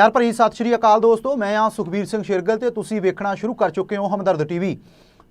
ਪਿਆਰ ਭਰੀ ਸਤਿ ਸ਼੍ਰੀ ਅਕਾਲ ਦੋਸਤੋ, ਮੈਂ ਆ ਸੁਖਬੀਰ ਸਿੰਘ ਸ਼ਿਰਗਲ ਤੇ ਤੁਸੀਂ ਵੇਖਣਾ ਸ਼ੁਰੂ ਕਰ ਚੁੱਕੇ ਹੋ ਹਮਦਰਦ ਟੀਵੀ।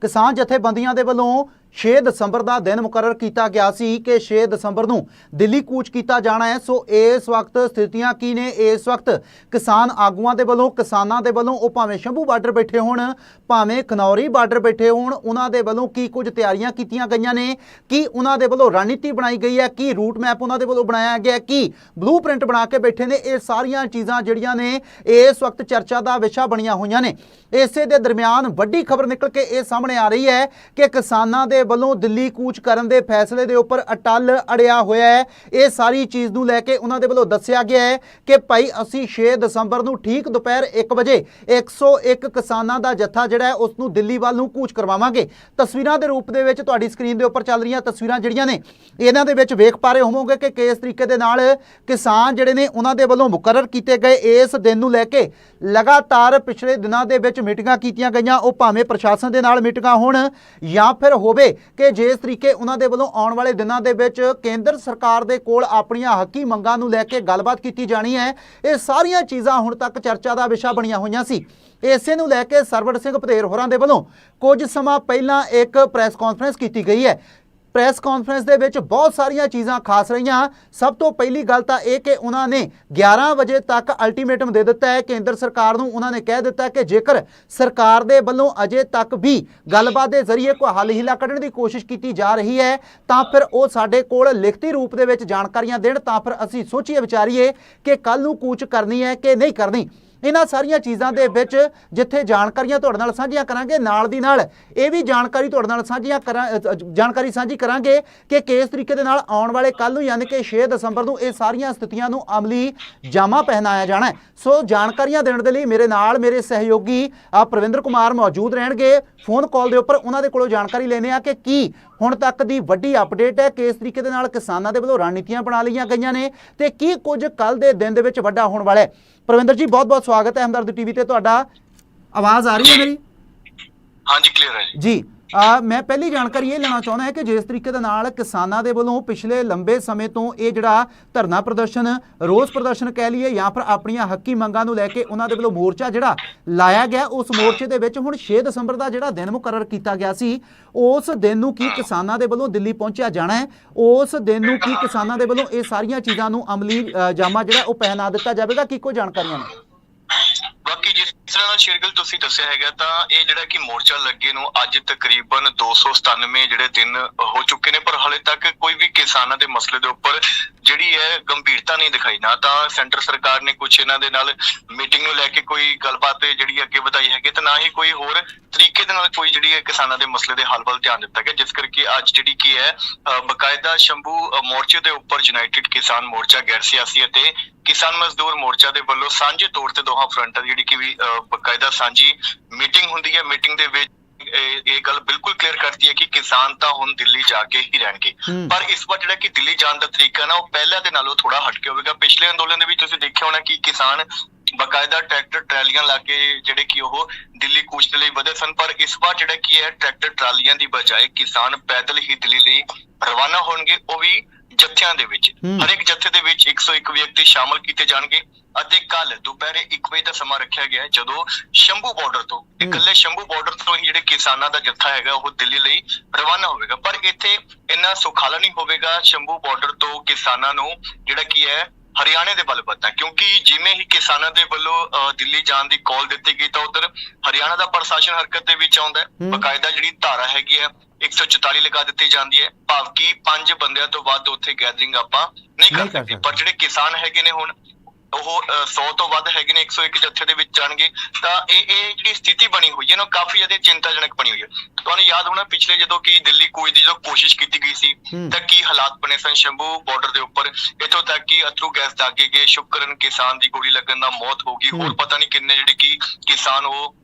ਕਿਸਾਨ ਜਥੇਬੰਦੀਆਂ ਦੇ ਵੱਲੋਂ 6 ਦਸੰਬਰ ਦਾ ਦਿਨ ਮੁਕਰਰ ਕੀਤਾ ਗਿਆ ਸੀ ਕਿ 6 ਦਸੰਬਰ ਨੂੰ ਦਿੱਲੀ ਕੂਚ ਕੀਤਾ ਜਾਣਾ ਹੈ। ਸੋ ਇਸ ਵਕਤ ਸਥਿਤੀਆਂ ਕੀ ਨੇ? ਇਸ ਵਕਤ ਕਿਸਾਨ ਆਗੂਆਂ ਦੇ ਵੱਲੋਂ, ਕਿਸਾਨਾਂ ਦੇ ਵੱਲੋਂ ਉਹ ਭਾਵੇਂ ਸ਼ੰਭੂ ਬਾਰਡਰ ਬੈਠੇ ਹੋਣ, ਭਾਵੇਂ ਖਨੌਰੀ ਬਾਰਡਰ ਬੈਠੇ ਹੋਣ, ਉਹਨਾਂ ਦੇ ਵੱਲੋਂ ਕੀ ਕੁਝ ਤਿਆਰੀਆਂ ਕੀਤੀਆਂ ਗਈਆਂ ਨੇ? ਕੀ ਉਹਨਾਂ ਦੇ ਵੱਲੋਂ ਰਣਨੀਤੀ ਬਣਾਈ ਗਈ ਹੈ? ਕੀ ਰੂਟ ਮੈਪ ਉਹਨਾਂ ਦੇ ਵੱਲੋਂ ਬਣਾਇਆ ਗਿਆ ਹੈ? ਕੀ ਬਲੂਪ੍ਰਿੰਟ ਬਣਾ ਕੇ ਬੈਠੇ ਨੇ? ਇਹ ਸਾਰੀਆਂ ਚੀਜ਼ਾਂ ਜਿਹੜੀਆਂ ਨੇ, ਇਸ ਵਕਤ ਚਰਚਾ ਦਾ ਵਿਸ਼ਾ ਬਣੀਆਂ ਹੋਈਆਂ ਨੇ। ਇਸੇ ਦੇ ਦਰਮਿਆਨ ਵੱਡੀ ਖਬਰ ਨਿਕਲ ਕੇ ਇਹ ਸਾਹਮਣੇ ਆ ਰਹੀ ਹੈ ਕਿ ਕਿਸਾਨਾਂ ਦੇ ਵੱਲੋਂ ਦਿੱਲੀ ਕੂਚ ਕਰਨ ਦੇ ਫੈਸਲੇ ਦੇ ਉੱਪਰ ਅਟਲ ਅੜਿਆ ਹੋਇਆ ਹੈ। ਇਹ ਸਾਰੀ ਚੀਜ਼ ਨੂੰ ਲੈ ਕੇ ਉਹਨਾਂ ਦੇ ਵੱਲੋਂ ਦੱਸਿਆ ਗਿਆ ਹੈ ਕਿ ਭਾਈ ਅਸੀਂ 6 ਦਸੰਬਰ ਨੂੰ ਠੀਕ ਦੁਪਹਿਰ 1 ਵਜੇ 101 ਕਿਸਾਨਾਂ ਦਾ ਜੱਥਾ ਜਿਹੜਾ ਹੈ, ਉਸ ਨੂੰ ਦਿੱਲੀ ਵੱਲ ਨੂੰ ਕੂਚ ਕਰਵਾਵਾਂਗੇ। ਤਸਵੀਰਾਂ ਦੇ ਰੂਪ ਦੇ ਵਿੱਚ ਤੁਹਾਡੀ ਸਕਰੀਨ ਦੇ ਉੱਪਰ ਚੱਲ ਰਹੀਆਂ ਤਸਵੀਰਾਂ ਜਿਹੜੀਆਂ ਨੇ, ਇਹਨਾਂ ਦੇ ਵਿੱਚ ਵੇਖ ਪਾ ਰਹੇ ਹੋਵੋਗੇ ਕਿ ਕਿਸ ਤਰੀਕੇ ਦੇ ਨਾਲ ਕਿਸਾਨ ਜਿਹੜੇ ਨੇ, ਉਹਨਾਂ ਦੇ ਵੱਲੋਂ ਮੁਕਰਰ ਕੀਤੇ ਗਏ। ਇਸ ਦਿਨ ਨੂੰ ਲੈ ਕੇ ਲਗਾਤਾਰ ਪਿਛਲੇ ਦਿਨਾਂ ਦੇ ਵਿੱਚ ਮੀਟਿੰਗਾਂ ਕੀਤੀਆਂ ਗਈਆਂ। ਉਹ ਭਾਵੇਂ ਪ੍ਰਸ਼ਾਸਨ ਦੇ ਨਾਲ ਮੀਟਿੰਗਾਂ ਹੋਣ ਜਾਂ ਫਿਰ ਹੋਵੇ ਕਿ ਜਿਸ ਤਰੀਕੇ ਉਹਨਾਂ ਦੇ ਵੱਲੋਂ ਆਉਣ ਵਾਲੇ ਦਿਨਾਂ ਦੇ ਵਿੱਚ ਕੇਂਦਰ ਸਰਕਾਰ ਦੇ ਕੋਲ ਆਪਣੀਆਂ ਹੱਕੀ ਮੰਗਾਂ ਨੂੰ ਲੈ ਕੇ ਗੱਲਬਾਤ ਕੀਤੀ ਜਾਣੀ ਹੈ, ਇਹ ਸਾਰੀਆਂ ਚੀਜ਼ਾਂ ਹੁਣ ਤੱਕ ਚਰਚਾ ਦਾ ਵਿਸ਼ਾ ਬਣੀਆਂ ਹੋਈਆਂ ਸੀ। ਇਸੇ ਨੂੰ ਲੈ ਕੇ ਸਰਵੜ ਸਿੰਘ ਪਤੇਰ ਹੋਰਾਂ ਦੇ ਵੱਲੋਂ ਕੁਝ ਸਮਾਂ ਪਹਿਲਾਂ ਇੱਕ ਪ੍ਰੈਸ ਕਾਨਫਰੰਸ ਕੀਤੀ ਗਈ ਹੈ ਪ੍ਰੈਸ ਕਾਨਫਰੰਸ ਦੇ ਵਿੱਚ ਬਹੁਤ ਸਾਰੀਆਂ ਚੀਜ਼ਾਂ ਖਾਸ ਰਹੀਆਂ। ਸਭ ਤੋਂ ਪਹਿਲੀ ਗੱਲ ਤਾਂ ਇਹ ਕਿ ਉਹਨਾਂ ਨੇ 11 ਵਜੇ ਤੱਕ ਅਲਟੀਮੇਟਮ ਦੇ ਦਿੱਤਾ ਹੈ। ਕੇਂਦਰ ਸਰਕਾਰ ਨੂੰ ਉਹਨਾਂ ਨੇ ਕਹਿ ਦਿੱਤਾ ਕਿ ਜੇਕਰ ਸਰਕਾਰ ਦੇ ਵੱਲੋਂ ਅਜੇ ਤੱਕ ਵੀ ਗੱਲਬਾਤ ਦੇ ਜ਼ਰੀਏ ਕੋਈ ਹੱਲ ਹਿਲਾ ਕੱਢਣ ਦੀ ਕੋਸ਼ਿਸ਼ ਕੀਤੀ ਜਾ ਰਹੀ ਹੈ, ਤਾਂ ਫਿਰ ਉਹ ਸਾਡੇ ਕੋਲ ਲਿਖਤੀ ਰੂਪ ਦੇ ਵਿੱਚ ਜਾਣਕਾਰੀਆਂ ਦੇਣ। ਤਾਂ ਫਿਰ ਅਸੀਂ ਸੋਚੀਏ, ਵਿਚਾਰੀਏ ਕਿ ਕੱਲ ਨੂੰ ਕੂਚ ਕਰਨੀ ਹੈ ਕਿ ਨਹੀਂ ਕਰਨੀ। ਇਹਨਾਂ ਸਾਰੀਆਂ ਚੀਜ਼ਾਂ ਦੇ ਵਿੱਚ ਜਿੱਥੇ ਜਾਣਕਾਰੀਆਂ ਤੁਹਾਡੇ ਨਾਲ ਸਾਂਝੀਆਂ ਕਰਾਂਗੇ, ਨਾਲ ਦੀ ਨਾਲ ਇਹ ਵੀ ਜਾਣਕਾਰੀ ਤੁਹਾਡੇ ਨਾਲ ਸਾਂਝੀਆਂ ਕਰਾਂ ਜਾਣਕਾਰੀ ਸਾਂਝੀ ਕਰਾਂਗੇ ਕਿ ਕਿਸ ਤਰੀਕੇ ਦੇ ਨਾਲ ਆਉਣ ਵਾਲੇ ਕੱਲ ਨੂੰ ਯਾਨੀ ਕਿ 6 ਦਸੰਬਰ ਨੂੰ ਇਹ ਸਾਰੀਆਂ ਸਥਿਤੀਆਂ ਨੂੰ ਅਮਲੀ ਜਾਮਾ ਪਹਿਨਾਇਆ ਜਾਣਾ ਸੋ ਜਾਣਕਾਰੀਆਂ ਦੇਣ ਦੇ ਲਈ ਮੇਰੇ ਨਾਲ ਮੇਰੇ ਸਹਿਯੋਗੀ ਆ ਪ੍ਰਵਿੰਦਰ ਕੁਮਾਰ ਮੌਜੂਦ ਰਹਿਣਗੇ। ਫੋਨ ਕਾਲ ਦੇ ਉੱਪਰ ਉਹਨਾਂ ਦੇ ਕੋਲੋਂ ਜਾਣਕਾਰੀ ਲੈਣੇ ਆ ਕਿ ਕੀ ਹੁਣ ਤੱਕ ਦੀ ਵੱਡੀ ਅਪਡੇਟ ਹੈ, ਕਿਸ ਤਰੀਕੇ ਦੇ ਨਾਲ ਕਿਸਾਨਾਂ ਦੇ ਵੱਲੋਂ ਰਣਨੀਤੀਆਂ ਬਣਾ ਲਈਆਂ ਗਈਆਂ ਨੇ ਤੇ ਕੀ ਕੁਝ ਕੱਲ ਦੇ ਦਿਨ ਦੇ ਵਿੱਚ ਵੱਡਾ ਹੋਣ ਵਾਲਾ ਹੈ। ਪ੍ਰਵਿੰਦਰ ਜੀ ਬਹੁਤ ਬਹੁਤ ਸਵਾਗਤ ਹੈ ਹਮਦਰਦ ਟੀਵੀ ਤੇ। ਤੁਹਾਡਾ ਆਵਾਜ਼ ਆ ਰਹੀ ਹੈ ਮੇਰੀ? ਹਾਂਜੀ ਕਲੀਅਰ ਹੈ ਜੀ। ਜੀ ਮੈਂ ਪਹਿਲੀ ਜਾਣਕਾਰੀ ਇਹ ਲੈਣਾ ਚਾਹੁੰਦਾ ਹਾਂ ਕਿ ਜਿਸ ਤਰੀਕੇ ਦੇ ਨਾਲ ਕਿਸਾਨਾਂ ਦੇ ਵੱਲੋਂ ਪਿਛਲੇ ਲੰਬੇ ਸਮੇਂ ਤੋਂ ਇਹ ਜਿਹੜਾ ਧਰਨਾ ਪ੍ਰਦਰਸ਼ਨ, ਰੋਸ ਪ੍ਰਦਰਸ਼ਨ ਕਹਿ ਲਈਏ, ਜਾਂ ਫਿਰ ਆਪਣੀਆਂ ਹੱਕੀ ਮੰਗਾਂ ਨੂੰ ਲੈ ਕੇ ਉਹਨਾਂ ਦੇ ਵੱਲੋਂ ਮੋਰਚਾ ਜਿਹੜਾ ਲਾਇਆ ਗਿਆ, ਉਸ ਮੋਰਚੇ ਦੇ ਵਿੱਚ ਹੁਣ 6 ਦਸੰਬਰ ਦਾ ਜਿਹੜਾ ਦਿਨ ਮੁਕਰਰ ਕੀਤਾ ਗਿਆ ਸੀ, ਉਸ ਦਿਨ ਨੂੰ ਕੀ ਕਿਸਾਨਾਂ ਦੇ ਵੱਲੋਂ ਦਿੱਲੀ ਪਹੁੰਚਿਆ ਜਾਣਾ ਹੈ, ਉਸ ਦਿਨ ਨੂੰ ਕੀ ਕਿਸਾਨਾਂ ਦੇ ਵੱਲੋਂ ਇਹ ਸਾਰੀਆਂ ਚੀਜ਼ਾਂ ਨੂੰ ਅਮਲੀ ਜਾਮਾ ਜਿਹੜਾ ਉਹ ਪਹਿਨਾ ਦਿੱਤਾ ਜਾਵੇਗਾ, ਕੀ ਕੋਈ ਜਾਣਕਾਰੀਆਂ ਨੇ? ਬਾਕੀ ਜਿਸ ਤਰ੍ਹਾਂ ਦਾ ਸ਼ੇਰਗਲ ਤੁਸੀਂ ਦੱਸਿਆ ਹੈਗਾ ਤਾਂ ਇਹ ਜਿਹੜਾ ਕਿ ਮੋਰਚਾ ਲੱਗੇ ਨੂੰ ਅੱਜ ਤਕਰੀਬਨ 297 ਜਿਹੜੇ ਦਿਨ ਹੋ ਚੁੱਕੇ ਨੇ ਪਰ ਹਲੇ ਤੱਕ ਕੋਈ ਵੀ ਕਿਸਾਨਾਂ ਦੇ ਮਸਲੇ ਦੇ ਉੱਪਰ ਜਿਹੜੀ ਹੈ ਗੰਭੀਰਤਾ ਨਹੀਂ ਦਿਖਾਈ। ਨਾ ਤਾਂ ਸੈਂਟਰ ਸਰਕਾਰ ਨੇ ਕੁਝ ਇਹਨਾਂ ਦੇ ਨਾਲ ਮੀਟਿੰਗ ਨੂੰ ਲੈ ਕੇ ਕੋਈ ਗੱਲਬਾਤ ਜਿਹੜੀ ਅੱਗੇ ਵਧਾਈ ਹੈਗੀ ਤੇ ਨਾ ਹੀ ਕੋਈ ਹੋਰ ਤਰੀਕੇ ਦੇ ਨਾਲ ਕੋਈ ਜਿਹੜੀ ਹੈ ਕਿਸਾਨਾਂ ਦੇ ਮਸਲੇ ਦੇ ਹੱਲ ਵੱਲ ਧਿਆਨ ਦਿੱਤਾ ਗਿਆ ਜਿਸ ਕਰਕੇ ਅੱਜ ਜਿਹੜੀ ਕੀ ਹੈ ਅ, ਬਕਾਇਦਾ ਸ਼ੰਭੂ ਮੋਰਚੇ ਦੇ ਉੱਪਰ ਯੂਨਾਈਟਿਡ ਕਿਸਾਨ ਮੋਰਚਾ ਗੈਰ ਸਿਆਸੀ ਅਤੇ ਕਿਸਾਨ ਮਜ਼ਦੂਰ ਮੋਰਚਾ ਦੇ ਵੱਲੋਂ ਸਾਂਝੇ ਤੌਰ ਤੇ ਦੋਹਾਂ ਫਰੰਟਾਂ ਜਿਹੜੀ ਕਿ ਵੀ ਬਕਾਇਦਾ ਸਾਂਝੀ ਮੀਟਿੰਗ ਹੁੰਦੀ ਹੈ। ਮੀਟਿੰਗ ਦੇ ਵਿੱਚ ਇਹ ਗੱਲ ਬਿਲਕੁਲ ਕਲੀਅਰ ਕਰਦੀ ਹੈ ਕਿ ਕਿਸਾਨ ਤਾਂ ਹੁਣ ਦਿੱਲੀ ਜਾ ਕੇ ਹੀ ਰਹਿਣਗੇ। ਪਰ ਇਸ ਵਾਰ ਜਿਹੜਾ ਕਿ ਦਿੱਲੀ ਜਾਣ ਦਾ ਤਰੀਕਾ ਨਾ ਉਹ ਪਹਿਲਾਂ ਦੇ ਨਾਲੋਂ ਥੋੜਾ ਹਟਕੇ ਹੋਵੇਗਾ। ਪਿਛਲੇ ਅੰਦੋਲਨ ਦੇ ਵਿੱਚ ਤੁਸੀਂ ਦੇਖਿਆ ਹੋਣਾ ਕਿ ਕਿਸਾਨ ਬਕਾਇਦਾ ਟਰੈਕਟਰ ਟਰਾਲੀਆਂ ਲਾ ਕੇ ਜਿਹੜੇ ਕਿ ਉਹ ਦਿੱਲੀ ਕੂਚ ਦੇ ਲਈ ਵਧੇ ਸਨ। ਪਰ ਇਸ ਵਾਰ ਜਿਹੜਾ ਕੀ ਹੈ ਟਰੈਕਟਰ ਟਰਾਲੀਆਂ ਦੀ ਬਜਾਏ ਕਿਸਾਨ ਪੈਦਲ ਹੀ ਦਿੱਲੀ ਲਈ ਰਵਾਨਾ ਹੋਣਗੇ। ਉਹ ਵੀ ਜੱਥਿਆਂ ਦੇ ਵਿੱਚ। ਹਰ ਇੱਕ ਜੱਥੇ ਦੇ ਵਿੱਚ 101 ਵਿਅਕਤੀ ਸ਼ਾਮਲ ਕੀਤੇ ਜਾਣਗੇ ਅਤੇ ਕੱਲ ਦੁਪਹਿਰੇ 1 ਵਜੇ ਦਾ ਸਮਾਂ ਰੱਖਿਆ ਗਿਆ ਹੈ ਜਦੋਂ ਸ਼ੰਭੂ ਬਾਰਡਰ ਤੋਂ ਇਕੱਲੇ ਸ਼ੰਭੂ ਬਾਰਡਰ ਤੋਂ ਹੀ ਜਿਹੜੇ ਕਿਸਾਨਾਂ ਦਾ ਜੱਥਾ ਹੈਗਾ ਉਹ ਦਿੱਲੀ ਲਈ ਰਵਾਨਾ ਹੋਵੇਗਾ। ਪਰ ਇੱਥੇ ਇੰਨਾ ਸੁਖਾਲਾ ਨਹੀਂ ਹੋਵੇਗਾ ਸ਼ੰਭੂ ਬਾਰਡਰ ਤੋਂ ਕਿਸਾਨਾਂ ਨੂੰ ਜਿਹੜਾ ਕੀ ਹੈ ਹਰਿਆਣੇ ਦੇ ਵੱਲ ਪਤਾ ਕਿਉਂਕਿ ਜਿਵੇਂ ਹੀ ਕਿਸਾਨਾਂ ਦੇ ਵੱਲੋਂ ਦਿੱਲੀ ਜਾਣ ਦੀ ਕਾਲ ਦਿੱਤੀ ਗਈ ਤਾਂ ਉਧਰ ਹਰਿਆਣਾ ਦਾ ਪ੍ਰਸ਼ਾਸਨ ਹਰਕਤ ਦੇ ਵਿੱਚ ਆਉਂਦਾ ਹੈ। ਬਕਾਇਦਾ ਜਿਹੜੀ ਧਾਰਾ ਹੈਗੀ ਹੈ 144 ਲਗਾ ਦਿੱਤੀ ਜਾਂਦੀ ਹੈ ਭਾਵ ਕਿ ਪੰਜ ਬੰਦਿਆਂ ਤੋਂ ਵੱਧ ਉੱਥੇ ਗੈਦਰਿੰਗ ਆਪਾਂ ਨਹੀਂ ਕਰ ਸਕਦੇ। ਪਰ ਜਿਹੜੇ ਕਿਸਾਨ ਹੈਗੇ ਨੇ ਹੁਣ ਉਹ ਅਹ, 100 ਤੋਂ ਵੱਧ ਹੈਗੇ ਨੇ 101 ਜੱਥੇ ਦੇ ਵਿੱਚ ਜਾਣਗੇ ਤਾਂ ਇਹ ਇਹ ਜਿਹੜੀ ਸਥਿਤੀ ਬਣੀ ਹੋਈ ਹੈ ਨਾ ਕਾਫੀ ਜ਼ਿਆਦਾ ਚਿੰਤਾਜਨਕ ਬਣੀ ਹੋਈ ਹੈ ਤੁਹਾਨੂੰ ਯਾਦ ਹੋਣਾ ਪਿਛਲੇ ਜਦੋਂ ਕਿ ਦਿੱਲੀ ਕੋਈ ਦੀ ਜਦੋਂ ਕੋਸ਼ਿਸ਼ ਕੀਤੀ ਗਈ ਸੀ। ਤਾਂ ਕੀ ਹਾਲਾਤ ਬਣੇ ਸਨ ਸ਼ੰਭੂ ਬਾਰਡਰ ਦੇ ਉੱਪਰ ਇੱਥੋਂ ਤੱਕ ਕਿ ਅਥਰੂ ਗੈਸ ਦਾਗੇ ਗਏ ਸ਼ੁਕਰਨ ਕਿਸਾਨ ਦੀ ਗੋਲੀ ਲੱਗਣ ਨਾਲ ਮੌਤ ਹੋ ਗਈ। ਹੋਰ ਪਤਾ ਨਹੀਂ ਕਿੰਨੇ ਜਿਹੜੇ ਕਿ ਕਿਸਾਨ ਉਹ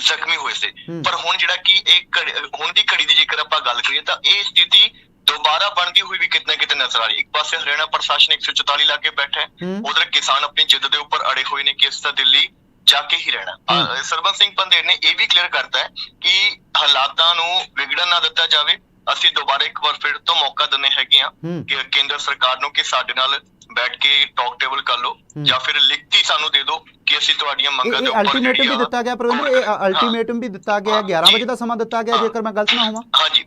ਜ਼ਖਮੀ ਹੋਏ ਸੀ। ਪਰ ਹੁਣ ਜਿਹੜਾ ਕਿ ਇੱਕ ਹੁਣ ਦੀ ਘੜੀ ਦੀ ਜੇਕਰ ਆਪਾਂ ਗੱਲ ਕਰੀਏ ਤਾਂ ਇਹ ਸਥਿਤੀ ਦੁਬਾਰਾ ਬਣਦੀ ਹੋਈ ਵੀ ਕਿਤਨੇ ਕਿਤੇ ਨਜ਼ਰ ਆ ਰਹੀ ਹੈ। ਇੱਕ ਪਾਸੇ ਹਰਿਆਣਾ ਪ੍ਰਸ਼ਾਸਨ 144 ਲਾ ਕੇ ਬੈਠਾ ਹੈ। ਹੂੰ। ਉਧਰ ਕਿਸਾਨ ਆਪਣੀ ਜਿੱਦ ਦੇ ਉੱਪਰ ਅੜੇ ਹੋਏ ਨੇ ਕਿ ਇਸ ਦਾ ਦਿੱਲੀ ਜਾ ਕੇ ਹੀ ਰਹਿਣਾ। ਅਹ ਸਰਬਤ ਸਿੰਘ ਪੰਦੇਰ ਨੇ ਇਹ ਵੀ ਕਲੀਅਰ ਕਰਤਾ ਹੈ ਕਿ ਹਾਲਾਤਾਂ ਨੂੰ ਵਿਗੜਨ ਨਾ ਦਿੱਤਾ ਜਾਵੇ। ਅਸੀਂ ਦੁਬਾਰਾ ਇੱਕ ਵਾਰ ਫਿਰ ਤੋਂ ਮੌਕਾ ਦਿੰਨੇ ਹੈਗੇ ਆ। ਕਿ ਕੇਂਦਰ ਸਰਕਾਰ ਨੂੰ ਕਿ ਸਾਡੇ ਨਾਲ ਬੈਠ ਕੇ ਟਾਕ ਟੇਬਲ ਕਰ ਲਓ ਜਾਂ ਫਿਰ ਲਿਖਤੀ ਸਾਨੂੰ ਦੇ ਦਿਓ ਕਿ ਅਸੀਂ ਤੁਹਾਡੀਆਂ ਮੰਗਾਂ ਦੇ ਉੱਪਰ ਅਲਟੀਮੇਟਮ ਵੀ ਦਿੱਤਾ ਗਿਆ ਪ੍ਰਵਿੰਦਰ। ਇਹ ਅਲਟੀਮੇਟਮ ਵੀ ਦਿੱਤਾ ਗਿਆ। 11 ਵਜੇ ਦਾ ਸਮਾਂ ਦਿੱਤਾ ਗਿਆ। ਜੇਕਰ ਮੈਂ ਗਲਤ ਨਾ ਹੋਵਾਂ। ਹਾਂਜੀ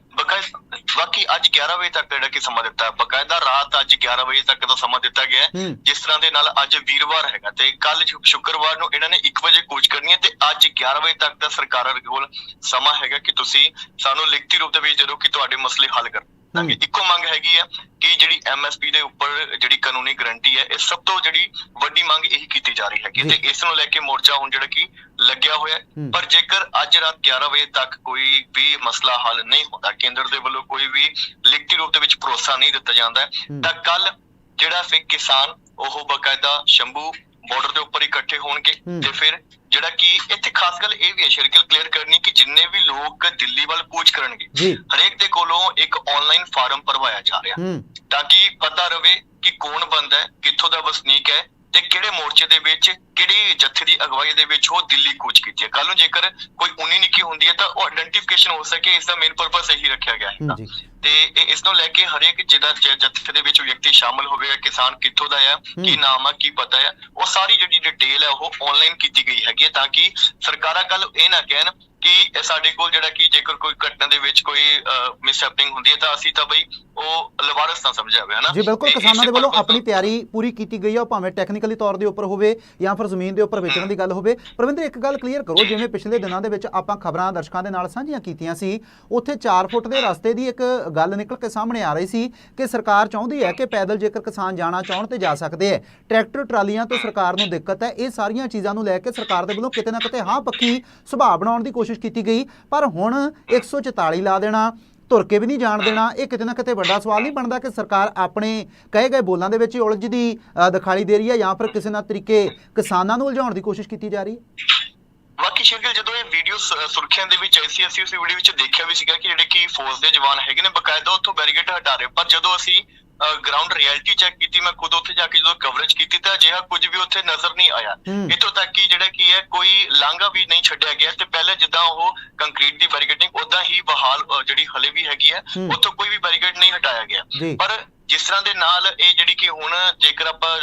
ਬਾਕੀ ਅੱਜ 11 ਵਜੇ ਤੱਕ ਜਿਹੜਾ ਕਿ ਸਮਾਂ ਦਿੱਤਾ ਹੈ ਬਕਾਇਦਾ ਰਾਤ ਅੱਜ 11 ਵਜੇ ਤੱਕ ਦਾ ਸਮਾਂ ਦਿੱਤਾ ਗਿਆ ਹੈ। ਜਿਸ ਤਰ੍ਹਾਂ ਦੇ ਨਾਲ ਅੱਜ ਵੀਰਵਾਰ ਹੈਗਾ ਤੇ ਕੱਲ ਸ਼ੁੱਕਰਵਾਰ ਨੂੰ ਇਹਨਾਂ ਨੇ 1 ਵਜੇ ਕੋਚ ਕਰਨੀ ਹੈ ਤੇ ਅੱਜ 11 ਵਜੇ ਤੱਕ ਦਾ ਸਰਕਾਰਾਂ ਕੋਲ ਸਮਾਂ ਹੈਗਾ ਕਿ ਤੁਸੀਂ ਸਾਨੂੰ ਲਿਖਤੀ ਰੂਪ ਦੇ ਵਿੱਚ ਦਿਓ ਕਿ ਤੁਹਾਡੇ ਮਸਲੇ ਹੱਲ ਕਰ ਦਾਂਗੇ ਇੱਕੋ ਮੰਗ ਹੈਗੀ ਹੈ ਕਿ ਜਿਹੜੀ ਐਮਐਸਪੀ ਦੇ ਉੱਪਰ ਜਿਹੜੀ ਕਾਨੂੰਨੀ ਗਰੰਟੀ ਹੈ ਇਹ ਸਭ ਤੋਂ ਜਿਹੜੀ ਵੱਡੀ ਮੰਗ ਇਹੀ ਕੀਤੀ ਜਾ ਰਹੀ ਹੈਗੀ। ਤੇ ਇਸ ਨੂੰ ਲੈ ਕੇ ਮੋਰਚਾ ਹੁਣ ਜਿਹੜਾ ਕਿ ਲੱਗਿਆ ਹੋਇਆ। ਪਰ ਜੇਕਰ ਅੱਜ ਰਾਤ 11 ਵਜੇ ਤੱਕ ਕੋਈ ਵੀ ਮਸਲਾ ਹੱਲ ਨਹੀਂ ਹੁੰਦਾ ਕੇਂਦਰ ਦੇ ਵੱਲੋਂ ਕੋਈ ਵੀ ਲਿਖਤੀ ਰੂਪ ਦੇ ਵਿੱਚ ਭਰੋਸਾ ਨਹੀਂ ਦਿੱਤਾ ਜਾਂਦਾ। ਤਾਂ ਕੱਲ ਜਿਹੜਾ ਫਿਰ ਕਿਸਾਨ ਉਹ ਬਕਾਇਦਾ ਸ਼ੰਭੂ ਬਾਰਡਰ ਦੇ ਉੱਪਰ ਇਕੱਠੇ ਹੋਣਗੇ। ਤੇ ਫਿਰ ਜਿਹੜਾ ਕਿ ਇੱਥੇ ਖਾਸ ਗੱਲ ਇਹ ਵੀ ਹੈ ਸ਼ਰਕਲ ਕਲੀਅਰ ਕਰਨੀ ਕਿ ਜਿੰਨੇ ਵੀ ਲੋਕ ਦਿੱਲੀ ਵੱਲ ਕੂਚ ਕਰਨਗੇ ਹਰੇਕ ਦੇ ਕੋਲੋਂ ਇੱਕ ਆਨਲਾਈਨ ਫਾਰਮ ਭਰਵਾਇਆ ਜਾ ਰਿਹਾ? ਤਾਂ ਕਿ ਪਤਾ ਰਵੇ ਕਿ ਕੌਣ ਬੰਦਾ ਹੈ ਕਿੱਥੋਂ ਦਾ ਵਸਨੀਕ ਹੈ ਤੇ ਕਿਹੜੇ ਮੋਰਚੇ ਦੇ ਵਿੱਚ ਕਿਹੜੀ ਜੱਥੇ ਦੀ ਅਗਵਾਈ ਦੇ ਵਿੱਚ ਉਹ ਦਿੱਲੀ ਕੂਚ ਕੀਤੀ ਹੈ। ਕੱਲ ਨੂੰ ਜੇਕਰ ਕੋਈ ਉਨੀ ਨਿੱਕੀ ਹੁੰਦੀ ਹੈ ਤਾਂ ਉਹ ਆਇਡੈਂਟੀਫਿਕੇਸ਼ਨ ਹੋ ਸਕੇ ਇਸ ਦਾ ਮੇਨ ਪਰਪਸ ਇਹੀ ਰੱਖਿਆ ਗਿਆ ਹੈ। ਤੇ ਇਸ ਨੂੰ ਲੈ ਕੇ ਹਰੇਕ ਜਿਹਦਾ ਜ- ਜੱਥੇ ਦੇ ਵਿੱਚ ਵਿਅਕਤੀ ਸ਼ਾਮਲ ਹੋਵੇਗਾ ਕਿਸਾਨ ਕਿੱਥੋਂ ਦਾ ਹੈ। ਕੀ ਨਾਮ ਹੈ ਕੀ ਪਤਾ ਹੈ ਉਹ ਸਾਰੀ ਜਿਹੜੀ ਡਿਟੇਲ ਹੈ ਉਹ ਆਨਲਾਈਨ ਕੀਤੀ ਗਈ ਹੈਗੀ ਹੈ ਤਾਂ ਕਿ ਸਰਕਾਰਾਂ ਕੱਲ ਇਹ ਨਾ ਕਹਿਣ ਕਿ ਸਾਡੇ ਕੋਲ ਜਿਹੜਾ ਕਿ ਜੇਕਰ ਕੋਈ ਘਟਨਾ ਦੇ ਵਿੱਚ ਕੋਈ ਮਿਸਹੈਪਨਿੰਗ ਹੁੰਦੀ ਹੈ ਤਾਂ ਅਸੀਂ ਤਾਂ ਬਈ ਉਹ ਲਵਾਰਸ ਨਾ ਸਮਝਿਆ ਹੋਵੇ ਹਨਾ? ਜੀ ਬਿਲਕੁਲ ਕਿਸਾਨਾਂ ਦੇ ਵੱਲੋਂ ਆਪਣੀ ਤਿਆਰੀ ਪੂਰੀ ਕੀਤੀ ਗਈ ਹੈ ਉਹ ਭਾਵੇਂ ਟੈਕਨੀਕਲੀ ਤੌਰ ਦੇ ਉੱਪਰ ਹੋਵੇ ਜਾਂ ਫਿਰ ਜ਼ਮੀਨ ਦੇ ਉੱਪਰ ਵੇਚਣ ਦੀ ਗੱਲ ਹੋਵੇ। ਪ੍ਰਵਿੰਦਰ ਇੱਕ ਗੱਲ ਕਲੀਅਰ ਕਰੋ ਜਿਵੇਂ ਪਿਛਲੇ ਦਿਨਾਂ ਦੇ ਵਿੱਚ ਆਪਾਂ ਖਬਰਾਂ ਦਰਸ਼ਕਾਂ ਦੇ ਨਾਲ ਸਾਂਝੀਆਂ ਕੀਤੀਆਂ ਸੀ ਉੱਥੇ 4 ਫੁੱਟ ਦੇ ਰਸਤੇ ਦੀ ਇੱਕ ਗੱਲ ਨਿਕਲ ਕੇ ਸਾਹਮਣੇ ਆ ਰਹੀ ਸੀ ਕਿ ਸਰਕਾਰ ਚਾਹੁੰਦੀ ਹੈ ਕਿ ਪੈਦਲ ਜੇਕਰ ਕਿਸਾਨ ਜਾਣਾ ਚਾਹਣ ਤੇ ਜਾ ਸਕਦੇ ਹੈ। ਟਰੈਕਟਰ ਟਰਾਲੀਆਂ ਤੋਂ ਸਰਕਾਰ ਨੂੰ ਦਿੱਕਤ ਹੈ ਇਹ ਸਾਰੀਆਂ ਚੀਜ਼ਾਂ ਨੂੰ ਲੈ ਕੇ ਸਰਕਾਰ ਦੇ ਵੱਲੋਂ ਕਿਤੇ ਨਾ ਕਿਤੇ ਹਾਂ ਪੱਕੀ ਸੁਭਾਅ ਬਣਾਉਣ ਦੀ ਕੋਸ਼ਿਸ਼ ਕੀਤੀ ਗਈ, ਪਰ ਹੁਣ 144 ਲਾ ਦੇਣਾ ਤੁਰ ਕੇ ਵੀ ਨਹੀਂ ਜਾਣ ਦੇਣਾ। ਇਹ ਕਿਤੇ ਨਾ ਕਿਤੇ ਵੱਡਾ ਸਵਾਲ ਨਹੀਂ ਬਣਦਾ ਕਿ ਸਰਕਾਰ ਆਪਣੇ ਕਹੇ ਗਏ ਬੋਲਾਂ ਦੇ ਵਿੱਚ ਉਲਝਦੀ ਦਿਖਾਈ ਦੇ ਰਹੀ ਹੈ ਜਾਂ ਫਿਰ ਕਿਸੇ ਨਾ ਤਰੀਕੇ ਕਿਸਾਨਾਂ ਨੂੰ ਉਲਝਾਉਣ ਦੀ ਕੋਸ਼ਿਸ਼ ਕੀਤੀ ਜਾ ਰਹੀ ਹੈ? ਬਾਕੀ ਸ਼ਿਰਗਲ, ਜਦੋਂ ਇਹ ਵੀਡੀਓ ਸੁਰਖੀਆਂ ਦੇ ਵਿੱਚ ਆਈ ਸੀ, ਅਸੀਂ ਉਸ ਵੀਡੀਓ ਵਿੱਚ ਦੇਖਿਆ ਵੀ ਸੀਗਾ ਕਿ ਜਿਹੜੇ ਕਿ ਫੌਜ ਦੇ ਜਵਾਨ ਹੈਗੇ ਨੇ, ਬਕਾਇਦਾ ਉੱਥੋਂ ਬੈਰੀਗੇਡ ਹਟਾ ਰਹੇ ਪਰ ਜਦੋਂ ਅਸੀਂ ਗਰਾਊਂਡ ਰਿਐਲਿਟੀ ਚੈੱਕ ਕੀਤੀ ਮੈਂ ਖੁਦ ਉੱਥੇ ਜਾ ਕੇ ਜਦੋਂ ਕਵਰੇਜ ਕੀਤੀ ਤਾਂ ਅਜਿਹਾ ਕੁਝ ਵੀ ਉੱਥੇ ਨਜ਼ਰ ਨਹੀਂ ਆਇਆ। ਇੱਥੋਂ ਤੱਕ ਕਿ ਜਿਹੜਾ ਕੀ ਹੈ ਕੋਈ ਲਾਂਘਾ ਵੀ ਨਹੀਂ ਛੱਡਿਆ ਗਿਆ ਤੇ ਪਹਿਲੇ ਜਿੱਦਾਂ ਉਹ ਕੰਕਰੀਟ ਦੀ ਬੈਰੀਗੇਡਿੰਗ ਉਦਾਂ ਹੀ ਬਹਾਲ ਜਿਹੜੀ ਹਲੇ ਵੀ ਹੈਗੀ ਹੈ। ਉੱਥੋਂ ਕੋਈ ਵੀ ਬੈਰੀਗੇਡ ਨਹੀਂ ਹਟਾਇਆ ਗਿਆ। ਪਰ ਜਿਸ ਤਰ੍ਹਾਂ ਦੇ ਨਾਲ ਇਹ ਜਿਹੜੀ ਕਿ ਹੁਣ ਜੇਕਰ ਆਪਾਂ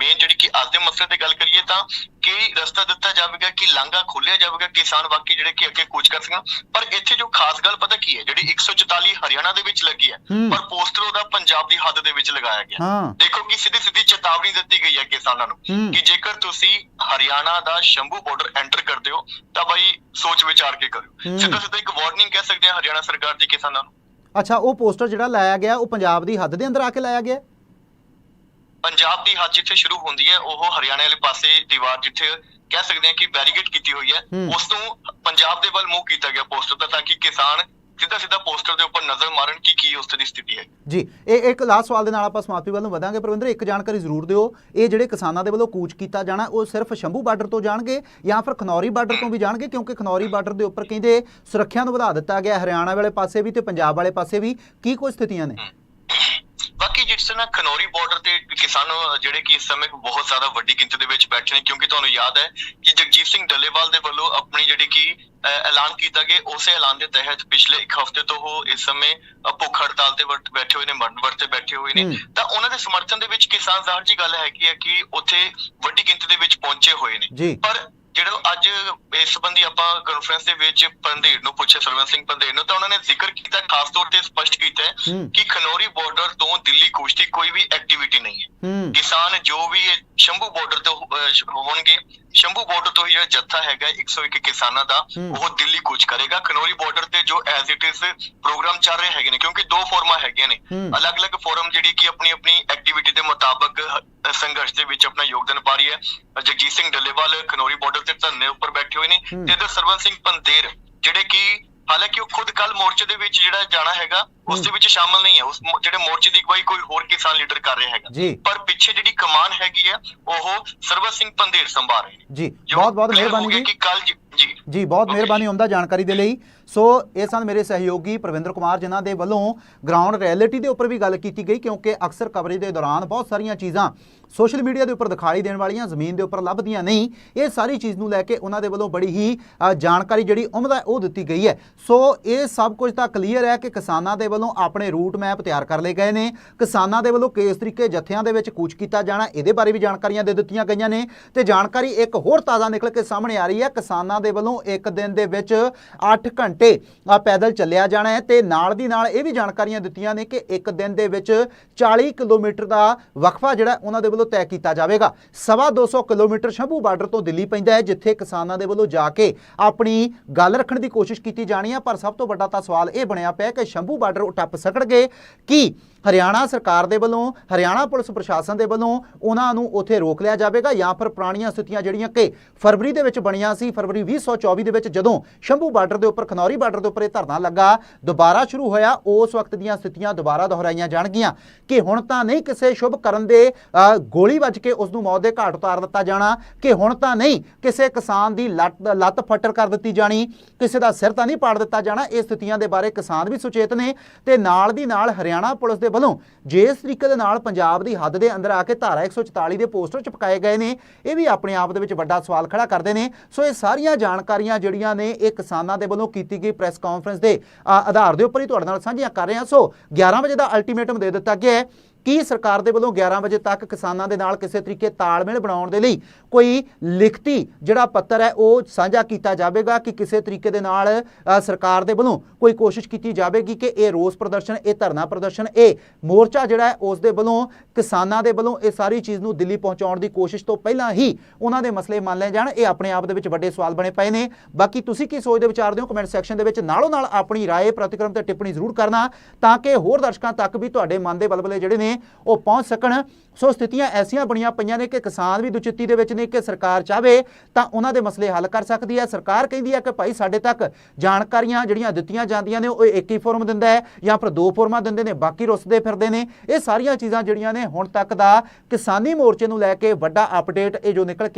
ਮੇਨ ਜਿਹੜੀ ਕਿ ਅੱਜ ਦੇ ਮਸਲੇ ਤੇ ਗੱਲ ਕਰੀਏ ਤਾਂ ਕਿ ਰਸਤਾ ਦਿੱਤਾ ਜਾਵੇਗਾ ਕਿ ਲਾਂਘਾ ਖੋਲਿਆ ਜਾਵੇਗਾ ਕਿਸਾਨ ਵਾਕਈ ਜਿਹੜੇ ਕਿ ਅੱਗੇ ਕੂਚ ਕਰ ਸਕਣ ਪਰ ਇੱਥੇ ਜੋ ਖਾਸ ਗੱਲ ਪਤਾ ਕੀ ਹੈ ਜਿਹੜੀ 144 ਹਰਿਆਣਾ ਦੇ ਵਿੱਚ ਲੱਗੀ ਹੈ। ਪਰ ਪੋਸਟਰ ਉਹਦਾ ਪੰਜਾਬ ਦੀ ਹੱਦ ਦੇ ਵਿੱਚ ਲਗਾਇਆ ਗਿਆ ਦੇਖੋ ਕਿ ਸਿੱਧੀ ਸਿੱਧੀ ਚੇਤਾਵਨੀ ਦਿੱਤੀ ਗਈ ਹੈ ਕਿਸਾਨਾਂ ਨੂੰ। ਕਿ ਜੇਕਰ ਤੁਸੀਂ ਹਰਿਆਣਾ ਦਾ ਸ਼ੰਭੂ ਬਾਰਡਰ ਐਂਟਰ ਕਰਦੇ ਹੋ ਤਾਂ ਬਾਈ ਸੋਚ ਵਿਚਾਰ ਕੇ ਹੂੰ। ਕਰਿਓ ਸਿੱਧਾ ਸਿੱਧਾ ਇੱਕ ਵਾਰਨਿੰਗ ਕਹਿ ਸਕਦੇ ਹਾਂ ਹਰਿਆਣਾ ਸਰਕਾਰ ਦੀ ਕਿਸਾਨਾਂ ਨੂੰ ਅੱਛਾ ਉਹ ਪੋਸਟਰ ਜਿਹੜਾ ਲਾਇਆ ਗਿਆ ਉਹ ਪੰਜਾਬ ਦੀ ਹੱਦ ਦੇ ਅੰਦਰ ਆ ਕੇ ਲਾਇਆ ਗਿਆ ਪੰਜਾਬ ਦੀ ਹੱਦ ਜਿੱਥੇ ਸ਼ੁਰੂ ਹੁੰਦੀ ਹੈ ਉਹ ਹਰਿਆਣਾ ਵਾਲੇ ਪਾਸੇ ਦੀਵਾਰ ਜਿੱਥੇ ਕਹਿ ਸਕਦੇ ਹਾਂ ਕਿ ਬੈਰੀਗੇਡ ਕੀਤੀ ਹੋਈ ਹੈ। ਉਸ ਨੂੰ ਪੰਜਾਬ ਦੇ ਵੱਲ ਮੂਵ ਕੀਤਾ ਗਿਆ ਪੋਸਟਰ ਦਾ ਤਾਂ ਕਿ ਕਿਸਾਨ ਸਿੱਧਾ ਸਿੱਧਾ ਪੋਸਟਰ ਦੇ ਉੱਪਰ ਨਜ਼ਰ ਮਾਰਨ ਕਿ ਕੀ ਉਸ ਦੀ ਸਥਿਤੀ ਹੈ। ਜੀ ਇਹ ਇੱਕ ਲਾਸਟ ਸਵਾਲ ਦੇ ਨਾਲ ਆਪਾਂ ਸਮਾਪਤੀ ਵੱਲ ਨੂੰ ਵਧਾਂਗੇ। ਪ੍ਰਵਿੰਦਰ ਇੱਕ ਜਾਣਕਾਰੀ ਜ਼ਰੂਰ ਦਿਓ ਇਹ ਜਿਹੜੇ ਕਿਸਾਨਾਂ ਦੇ ਵੱਲੋਂ ਕੂਚ ਕੀਤਾ ਜਾਣਾ ਉਹ ਸਿਰਫ ਸ਼ੰਭੂ ਬਾਰਡਰ ਤੋਂ ਜਾਣਗੇ ਜਾਂ ਫਿਰ ਖਨੌਰੀ ਬਾਰਡਰ ਤੋਂ ਵੀ ਜਾਣਗੇ? ਕਿਉਂਕਿ ਖਨੌਰੀ ਬਾਰਡਰ ਦੇ ਉੱਪਰ ਕਹਿੰਦੇ ਸੁਰੱਖਿਆ ਨੂੰ ਵਧਾ ਦਿੱਤਾ ਗਿਆ ਹਰਿਆਣਾ ਵਾਲੇ ਪਾਸੇ ਵੀ ਤੇ ਪੰਜਾਬ ਵਾਲੇ ਪਾਸੇ ਵੀ। ਕੀ ਕੁਝ ਸਥਿਤੀਆਂ ਨੇ? ਬਾਕੀ ਜਿਸ ਤਰ੍ਹਾਂ ਖਨੌਰੀ ਬਾਰਡਰ ਤੇ ਕਿਸਾਨ ਜਿਹੜੇ ਕਿ ਇਸ ਸਮੇਂ ਬਹੁਤ ਜ਼ਿਆਦਾ ਵੱਡੀ ਗਿਣਤੀ ਦੇ ਵਿੱਚ ਬੈਠੇ ਨੇ ਕਿਉਂਕਿ ਤੁਹਾਨੂੰ ਯਾਦ ਹੈ ਕਿ ਜਗਜੀਤ ਸਿੰਘ ਡੱਲੇਵਾਲ ਦੇ ਵੱਲੋਂ ਆਪਣੀ ਜਿਹੜੀ ਕਿ ਐਲਾਨ ਕੀਤਾ ਗਿਆ ਉਸੇ ਐਲਾਨ ਦੇ ਤਹਿਤ ਪਿਛਲੇ ਇੱਕ ਹਫ਼ਤੇ ਤੋਂ ਉਹ ਇਸ ਸਮੇਂ ਭੁੱਖ ਹੜਤਾਲ ਤੇ ਬੈਠੇ ਹੋਏ ਨੇ ਮਰਨ ਵਰਤ ਤੇ ਬੈਠੇ ਹੋਏ ਨੇ। ਤਾਂ ਉਹਨਾਂ ਦੇ ਸਮਰਥਨ ਦੇ ਵਿੱਚ ਕਿਸਾਨ ਜ਼ਾਹਰ ਜੀ ਗੱਲ ਹੈ ਕਿ ਉੱਥੇ ਵੱਡੀ ਗਿਣਤੀ ਦੇ ਵਿੱਚ ਪਹੁੰਚੇ ਹੋਏ ਨੇ। ਪਰ ਜਿਹੜਾ ਅੱਜ ਇਸ ਸੰਬੰਧੀ ਆਪਾਂ ਕਾਨਫਰੰਸ ਦੇ ਵਿੱਚ ਪੰਦੇਰ ਨੂੰ ਪੁੱਛਿਆ ਸਰਵਨ ਸਿੰਘ ਪੰਦੇਰ ਨੂੰ ਤਾਂ ਉਹਨਾਂ ਨੇ ਜ਼ਿਕਰ ਕੀਤਾ ਖਾਸ ਤੌਰ ਤੇ ਸਪਸ਼ਟ ਕੀਤਾ ਹੈ। ਕਿ ਖਨੌਰੀ ਬਾਰਡਰ ਤੋਂ ਦਿੱਲੀ ਕੂਚ ਦੀ ਕੋਈ ਵੀ ਐਕਟੀਵਿਟੀ ਨਹੀਂ ਹੈ ਕਿਸਾਨ ਜੋ ਵੀ ਇਹ ਸ਼ੰਭੂ ਬਾਰਡਰ ਤੋਂ ਹੋਣਗੇ ਸ਼ੰਭੂ ਬਾਰਡਰ ਤੋਂ ਹੀ ਜਿਹੜਾ ਜੱਥਾ ਹੈਗਾ 101 ਕਿਸਾਨਾਂ ਦਾ। ਉਹ ਦਿੱਲੀ ਕੂਚ ਕਰੇਗਾ ਖਨੌਰੀ ਬਾਰਡਰ ਤੇ ਜੋ ਐਜ਼ ਇਟ ਇਜ਼ ਪ੍ਰੋਗਰਾਮ ਚੱਲ ਰਹੇ ਹੈਗੇ ਨੇ ਕਿਉਂਕਿ ਦੋ ਫੋਰਮਾਂ ਹੈਗੀਆਂ ਨੇ। ਅਲੱਗ-ਅਲੱਗ ਫੋਰਮ ਜਿਹੜੀ ਕਿ ਆਪਣੀ ਆਪਣੀ ਐਕਟੀਵਿਟੀ ਦੇ ਮੁਤਾਬਕ ਸੰਘਰਸ਼ ਦੇ ਵਿੱਚ ਆਪਣਾ ਯੋਗਦਾਨ ਪਾ ਰਹੀ ਹੈ ਜਗਜੀਤ ਸਿੰਘ ਡੱਲੇਵਾਲ ਖਨੌਰੀ ਬਾਰਡਰ ਤੇ ਧਰਨੇ ਉੱਪਰ ਬੈਠੇ ਹੋਏ ਨੇ। ਤੇ ਇਧਰ ਸਰਵਨ ਸਿੰਘ ਪੰਦੇਰ ਜਿਹੜੇ ਕਿ ਹਾਲਾਂਕਿ ਉਹ ਖੁਦ ਕੱਲ ਮੋਰਚੇ ਦੇ ਵਿੱਚ ਜਿਹੜਾ ਜਾਣਾ ਹੈਗਾ ਉਸ ਦੇ ਵਿੱਚ ਸ਼ਾਮਲ ਨਹੀਂ ਹੈ। ਉਸ ਜਿਹੜੇ ਮੋਰਚੇ ਦੀ ਅਗਵਾਈ ਕੋਈ ਹੋਰ ਕਿਸਾਨ ਲੀਡਰ ਕਰ ਰਿਹਾ ਹੈਗਾ। ਪਰ ਪਿੱਛੇ ਜਿਹੜੀ ਕਮਾਨ ਹੈਗੀ ਹੈ ਉਹ ਸਰਵਨ ਸਿੰਘ ਪੰਦੇਰ ਸੰਭਾਲ ਰਹੇ ਨੇ। ਜੀ ਬਹੁਤ ਬਹੁਤ ਮਿਹਰਬਾਨੀ ਜੀ। ਕਿ ਕੱਲ ਜੀ ਜੀ। ਬਹੁਤ ਮਿਹਰਬਾਨੀ ਹੁੰਦਾ ਜਾਣਕਾਰੀ ਦੇ ਲਈ। ਸੋ ਇਹ ਸਨ ਮੇਰੇ ਸਹਿਯੋਗੀ ਪ੍ਰਵਿੰਦਰ ਕੁਮਾਰ ਜਿਨ੍ਹਾਂ ਦੇ ਵੱਲੋਂ ਗਰਾਊਂਡ ਰਿਐਲਿਟੀ ਦੇ ਉੱਪਰ ਵੀ ਗੱਲ ਕੀਤੀ ਗਈ ਕਿਉਂਕਿ ਅਕਸਰ ਕਵਰੇਜ ਦੇ ਦੌਰਾਨ ਬਹੁਤ ਸਾਰੀਆਂ ਚੀਜ਼ਾਂ ਸੋਸ਼ਲ ਮੀਡੀਆ ਦੇ ਉੱਪਰ ਦਿਖਾਈ ਦੇਣ ਵਾਲੀਆਂ, ਜ਼ਮੀਨ ਦੇ ਉੱਪਰ ਲੱਭਦੀਆਂ ਨਹੀਂ, ਇਹ ਸਾਰੀ ਚੀਜ਼ ਨੂੰ ਲੈ ਕੇ ਉਹਨਾਂ ਦੇ ਵੱਲੋਂ ਬੜੀ ਹੀ ਜਾਣਕਾਰੀ ਜਿਹੜੀ ਉਮਦਾ ਹੈ ਉਹ ਦਿੱਤੀ ਗਈ ਹੈ। ਸੋ ਇਹ ਸਭ ਕੁਝ ਤਾਂ ਕਲੀਅਰ ਹੈ ਕਿ ਕਿਸਾਨਾਂ ਦੇ ਵੱਲੋਂ ਆਪਣੇ ਰੂਟ ਮੈਪ ਤਿਆਰ ਕਰ ਲਏ ਗਏ ਨੇ। ਕਿਸਾਨਾਂ ਦੇ ਵੱਲੋਂ ਕਿਸ ਤਰੀਕੇ ਜਥਿਆਂ ਦੇ ਵਿੱਚ ਕੂਚ ਕੀਤਾ ਜਾਣਾ, ਇਹਦੇ ਬਾਰੇ ਵੀ ਜਾਣਕਾਰੀਆਂ ਦੇ ਦਿੱਤੀਆਂ ਗਈਆਂ ਨੇ। ਤੇ ਜਾਣਕਾਰੀ ਇੱਕ ਹੋਰ ਤਾਜ਼ਾ ਨਿਕਲ ਕੇ ਸਾਹਮਣੇ ਆ ਰਹੀ ਹੈ। ਕਿਸਾਨਾਂ ਦੇ ਵੱਲੋਂ ਇੱਕ ਦਿਨ ਦੇ ਵਿੱਚ 8 ਘੰਟੇ ਪੈਦਲ ਚੱਲਿਆ ਜਾਣਾ ਹੈ। ਤੇ ਨਾਲ ਦੀ ਨਾਲ ਇਹ ਵੀ ਜਾਣਕਾਰੀਆਂ ਦਿੱਤੀਆਂ ਨੇ ਕਿ ਇੱਕ ਦਿਨ ਦੇ ਵਿੱਚ 40 ਕਿਲੋਮੀਟਰ ਦਾ ਵਕਫਾ ਜਿਹੜਾ ਉਹਨਾਂ ਦੇ ਵੱਲੋਂ ਤੈਅ ਕੀਤਾ ਜਾਵੇਗਾ। ਸਵਾ 200 ਕਿਲੋਮੀਟਰ ਸ਼ੰਭੂ ਬਾਰਡਰ ਤੋਂ ਦਿੱਲੀ ਪੈਂਦਾ ਹੈ, ਜਿੱਥੇ ਕਿਸਾਨਾਂ ਦੇ ਵੱਲੋਂ ਜਾ ਕੇ ਆਪਣੀ ਗੱਲ ਰੱਖਣ ਦੀ ਕੋਸ਼ਿਸ਼ ਕੀਤੀ ਜਾਣੀ ਹੈ ਪਰ ਸਭ ਤੋਂ ਵੱਡਾ ਤਾਂ ਸਵਾਲ ਇਹ ਬਣਿਆ ਪਿਆ ਕਿ ਸ਼ੰਭੂ ਬਾਰਡਰ ਉਹ ਟੱਪ ਸਕਣਗੇ ਕਿ ਹਰਿਆਣਾ ਸਰਕਾਰ ਦੇ ਵੱਲੋਂ, ਹਰਿਆਣਾ ਪੁਲਿਸ ਪ੍ਰਸ਼ਾਸਨ ਦੇ ਵੱਲੋਂ ਉਹਨਾਂ ਨੂੰ ਉੱਥੇ ਰੋਕ ਲਿਆ ਜਾਵੇਗਾ ਜਾਂ ਫਿਰ ਪੁਰਾਣੀਆਂ ਸਥਿਤੀਆਂ ਜਿਹੜੀਆਂ ਕਿ ਫਰਵਰੀ ਦੇ ਵਿੱਚ ਬਣੀਆਂ ਸੀ, ਫਰਵਰੀ 2024 ਦੇ ਵਿੱਚ ਜਦੋਂ ਸ਼ੰਭੂ ਬਾਰਡਰ ਦੇ ਉੱਪਰ, ਖਨੌਰੀ ਬਾਰਡਰ ਦੇ ਉੱਪਰ ਇਹ ਧਰਨਾ ਲੱਗਾ, ਦੁਬਾਰਾ ਸ਼ੁਰੂ ਹੋਇਆ, ਉਸ ਵਕਤ ਦੀਆਂ ਸਥਿਤੀਆਂ ਦੁਬਾਰਾ ਦੁਹਰਾਈਆਂ ਜਾਣਗੀਆਂ। ਕਿ ਹੁਣ ਤਾਂ ਨਹੀਂ ਕਿਸੇ ਸ਼ੁਭ ਕਰਨ ਦੇ ਗੋਲੀ ਵੱਜ ਕੇ ਉਸ ਨੂੰ ਮੌਤ ਦੇ ਘਾਟ ਉਤਾਰ ਦਿੱਤਾ ਜਾਣਾ, ਕਿ ਹੁਣ ਤਾਂ ਨਹੀਂ ਕਿਸੇ ਕਿਸਾਨ ਦੀ ਲੱਤ ਲੱਤ ਫੱਟਰ ਕਰ ਦਿੱਤੀ ਜਾਣੀ, ਕਿਸੇ ਦਾ ਸਿਰ ਤਾਂ ਨਹੀਂ ਪਾੜ ਦਿੱਤਾ ਜਾਣਾ, ਇਹ ਸਥਿਤੀਆਂ ਦੇ ਬਾਰੇ ਕਿਸਾਨ ਵੀ ਸੁਚੇਤ ਨੇ ਤੇ ਨਾਲ ਦੀ ਨਾਲ ਹਰਿਆਣਾ ਪੁਲਿਸ ਦੇ ਵੱਲੋਂ ਜਿਸ ਤਰੀਕੇ ਦੇ ਨਾਲ ਪੰਜਾਬ ਦੀ ਹੱਦ ਦੇ ਅੰਦਰ ਆ ਕੇ ਧਾਰਾ 144 ਦੇ ਪੋਸਟਰ ਚਿਪਕਾਏ ਗਏ ਨੇ, ਇਹ ਵੀ ਆਪਣੇ ਆਪ ਦੇ ਵਿੱਚ ਵੱਡਾ ਸਵਾਲ ਖੜਾ ਕਰਦੇ ਨੇ। ਸੋ ਇਹ ਸਾਰੀਆਂ ਜਾਣਕਾਰੀਆਂ ਜਿਹੜੀਆਂ ਨੇ ਇਹ ਕਿਸਾਨਾਂ ਦੇ ਵੱਲੋਂ ਕੀਤੀ ਗਈ ਪ੍ਰੈਸ ਕਾਨਫਰੰਸ ਦੇ ਆਧਾਰ ਦੇ ਉੱਪਰ ਹੀ ਤੁਹਾਡੇ ਨਾਲ ਸਾਂਝੀਆਂ ਕਰ ਰਹੇ ਹਾਂ। ਸੋ 11 ਵਜੇ ਦਾ ਅਲਟੀਮੇਟਮ ਦੇ ਦਿੱਤਾ ਗਿਆ ਹੈ। ਕੀ ਸਰਕਾਰ ਦੇ ਵੱਲੋਂ 11 ਵਜੇ ਤੱਕ ਕਿਸਾਨਾਂ ਦੇ ਨਾਲ ਕਿਸੇ ਤਰੀਕੇ ਤਾਲਮੇਲ ਬਣਾਉਣ ਦੇ ਲਈ ਕੋਈ ਲਿਖਤੀ ਜਿਹੜਾ ਪੱਤਰ ਹੈ ਉਹ ਸਾਂਝਾ ਕੀਤਾ ਜਾਵੇਗਾ ਕਿ ਕਿਸੇ ਤਰੀਕੇ ਦੇ ਨਾਲ ਸਰਕਾਰ ਦੇ ਵੱਲੋਂ ਕੋਈ ਕੋਸ਼ਿਸ਼ ਕੀਤੀ ਜਾਵੇਗੀ ਕਿ ਇਹ ਰੋਸ ਪ੍ਰਦਰਸ਼ਨ, ਇਹ ਧਰਨਾ ਪ੍ਰਦਰਸ਼ਨ, ਇਹ ਮੋਰਚਾ ਜਿਹੜਾ ਹੈ ਉਸ ਦੇ ਵੱਲੋਂ ਕਿਸਾਨਾਂ ਦੇ ਵੱਲੋਂ ਇਹ ਸਾਰੀ ਚੀਜ਼ ਨੂੰ ਦਿੱਲੀ ਪਹੁੰਚਾਉਣ ਦੀ ਕੋਸ਼ਿਸ਼ ਤੋਂ ਪਹਿਲਾਂ ਹੀ ਉਹਨਾਂ ਦੇ ਮਸਲੇ ਮੰਨ ਲਏ ਜਾਣ। ਇਹ ਆਪਣੇ ਆਪ ਦੇ ਵਿੱਚ ਵੱਡੇ ਸਵਾਲ ਬਣੇ ਪਏ ਨੇ। ਬਾਕੀ ਤੁਸੀਂ ਕੀ ਸੋਚਦੇ ਵਿਚਾਰਦੇ ਹੋ ਕਮੈਂਟ ਸੈਕਸ਼ਨ ਦੇ ਵਿੱਚ। ਨਾਲੋਂ ਨਾਲ ਆਪਣੀ ਰਾਏ, ਪ੍ਰਤੀਕਰਮ ਤੇ ਟਿੱਪਣੀ ਜ਼ਰੂਰ ਕਰਨਾ ਤਾਂ ਕਿ ਹੋਰ ਦਰਸ਼ਕਾਂ ਤੱਕ ਵੀ ਤੁਹਾਡੇ ਮਨ ਦੇ ਬਲਬਲੇ ਜਿਹੜੇ ਨੇ ਉਹ ਪਹੁੰਚ ਸਕਣ। ਸੋ ਸਥਿਤੀਆਂ ਐਸੀਆਂ ਬਣੀਆਂ ਪਈਆਂ ਨੇ ਕਿ ਕਿਸਾਨ ਵੀ ਦੁਚਿੱਤੀ ਦੇ ਵਿੱਚ ਨੇ ਕਿ ਸਰਕਾਰ ਚਾਹਵੇ ਤਾਂ ਉਹਨਾਂ ਦੇ ਮਸਲੇ ਹੱਲ ਕਰ ਸਕਦੀ ਹੈ। ਸਰਕਾਰ ਕਹਿੰਦੀ ਹੈ ਕਿ ਭਾਈ ਸਾਡੇ ਤੱਕ ਜਾਣਕਾਰੀਆਂ ਜਿਹੜੀਆਂ ਦਿੱਤੀਆਂ ਜਾਂਦੀਆਂ ਨੇ, ਉਹ ਇੱਕ ਹੀ ਫੋਰਮ ਦਿੰਦਾ ਹੈ ਜਾਂ ਫਿਰ ਦੋ ਫੋਰਮਾਂ ਦਿੰਦੇ ਨੇ, ਬਾਕੀ ਰੁੱਸਦੇ ਫਿਰਦੇ ਨੇ। ਇਹ ਸਾਰੀਆਂ ਚੀਜ਼ਾਂ ਜਿਹੜੀਆਂ ਨੇ ਹੁਣ ਤੱਕ ਦਾ ਕਿਸਾਨੀ ਮੋਰਚੇ ਨੂੰ ਲੈ ਕੇ ਵੱਡਾ ਅਪਡੇਟ ਇਹ ਜੋ ਨਿਕਲ ਕੇ